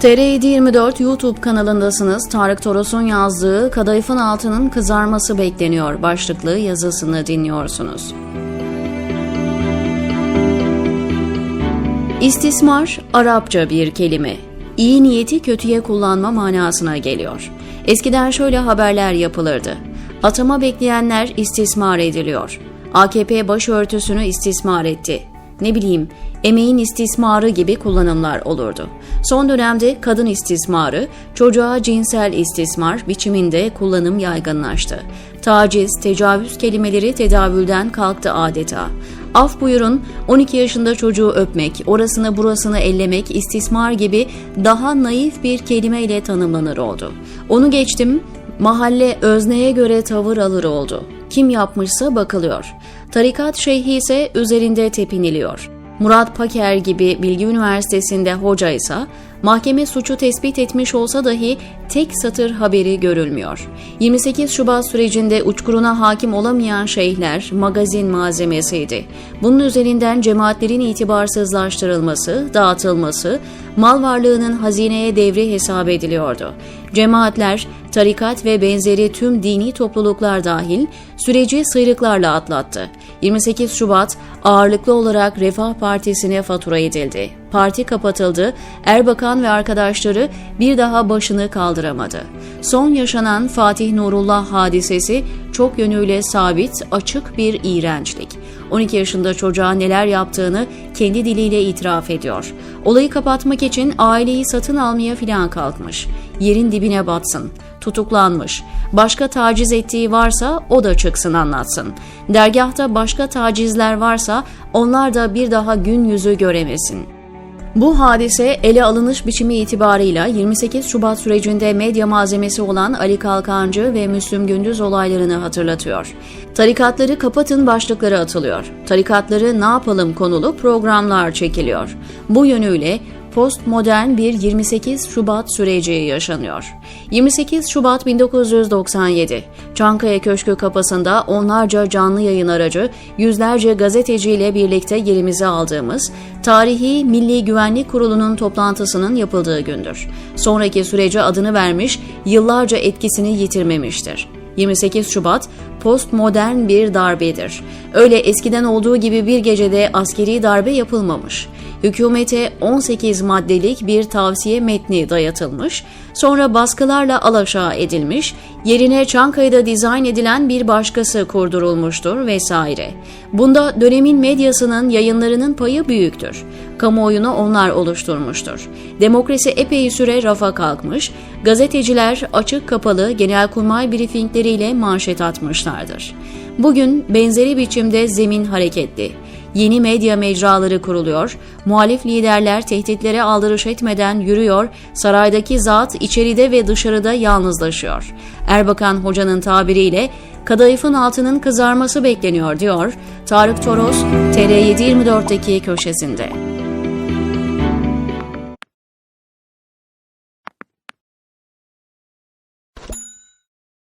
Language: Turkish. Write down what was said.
TR724 YouTube kanalındasınız. Tarık Toros'un yazdığı Kadayıfın altının kızarması bekleniyor başlıklı yazısını dinliyorsunuz. İstismar Arapça bir kelime. İyi niyeti kötüye kullanma manasına geliyor. Eskiden şöyle haberler yapılırdı. Atama bekleyenler istismar ediliyor. AKP başörtüsünü istismar etti. Ne bileyim, emeğin istismarı gibi kullanımlar olurdu. Son dönemde kadın istismarı, çocuğa cinsel istismar biçiminde kullanım yaygınlaştı. Taciz, tecavüz kelimeleri tedavülden kalktı adeta. Af buyurun 12 yaşında çocuğu öpmek, orasını burasını ellemek, istismar gibi daha naif bir kelimeyle tanımlanır oldu. Onu geçtim, mahalle özneye göre tavır alır oldu. Kim yapmışsa bakılıyor. Tarikat şeyhi ise üzerinde tepiniliyor. Murat Paker gibi Bilgi Üniversitesi'nde hoca ise mahkeme suçu tespit etmiş olsa dahi tek satır haberi görülmüyor. 28 Şubat sürecinde uçkuruna hakim olamayan şeyhler magazin malzemesiydi. Bunun üzerinden cemaatlerin itibarsızlaştırılması, dağıtılması, mal varlığının hazineye devri hesap ediliyordu. Cemaatler, tarikat ve benzeri tüm dini topluluklar dahil süreci sıyrıklarla atlattı. 28 Şubat ağırlıklı olarak Refah Partisi'ne fatura edildi. Parti kapatıldı, Erbakan ve arkadaşları bir daha başını kaldıramadı. Son yaşanan Fatih Nurullah hadisesi çok yönüyle sabit, açık bir iğrençlik. 12 yaşında çocuğa neler yaptığını kendi diliyle itiraf ediyor. Olayı kapatmak için aileyi satın almaya filan kalkmış. Yerin dibine batsın. Tutuklanmış. Başka taciz ettiği varsa o da çıksın anlatsın. Dergahta başka tacizler varsa onlar da bir daha gün yüzü göremesin.'' Bu hadise ele alınış biçimi itibarıyla 28 Şubat sürecinde medya malzemesi olan Ali Kalkancı ve Müslüm Gündüz olaylarını hatırlatıyor. Tarikatları kapatın başlıkları atılıyor. Tarikatları ne yapalım konulu programlar çekiliyor. Bu yönüyle postmodern bir 28 Şubat süreci yaşanıyor. 28 Şubat 1997 Çankaya Köşkü kapısında onlarca canlı yayın aracı, yüzlerce gazeteciyle birlikte yerimizi aldığımız tarihi Milli Güvenlik Kurulu'nun toplantısının yapıldığı gündür. Sonraki sürece adını vermiş, yıllarca etkisini yitirmemiştir. 28 Şubat postmodern bir darbedir. Öyle eskiden olduğu gibi bir gecede askeri darbe yapılmamış. Hükümete 18 maddelik bir tavsiye metni dayatılmış, sonra baskılarla alaşağı edilmiş, yerine Çankaya'da dizayn edilen bir başkası kurdurulmuştur vesaire. Bunda dönemin medyasının yayınlarının payı büyüktür. Kamuoyunu onlar oluşturmuştur. Demokrasi epey süre rafa kalkmış, gazeteciler açık kapalı genelkurmay briefingleriyle manşet atmışlardır. Bugün benzeri biçimde zemin hareketli. Yeni medya mecraları kuruluyor, muhalif liderler tehditlere aldırış etmeden yürüyor, saraydaki zat içeride ve dışarıda yalnızlaşıyor. Erbakan Hoca'nın tabiriyle kadayıfın altının kızarması bekleniyor diyor Tarık Toros TR724'deki köşesinde.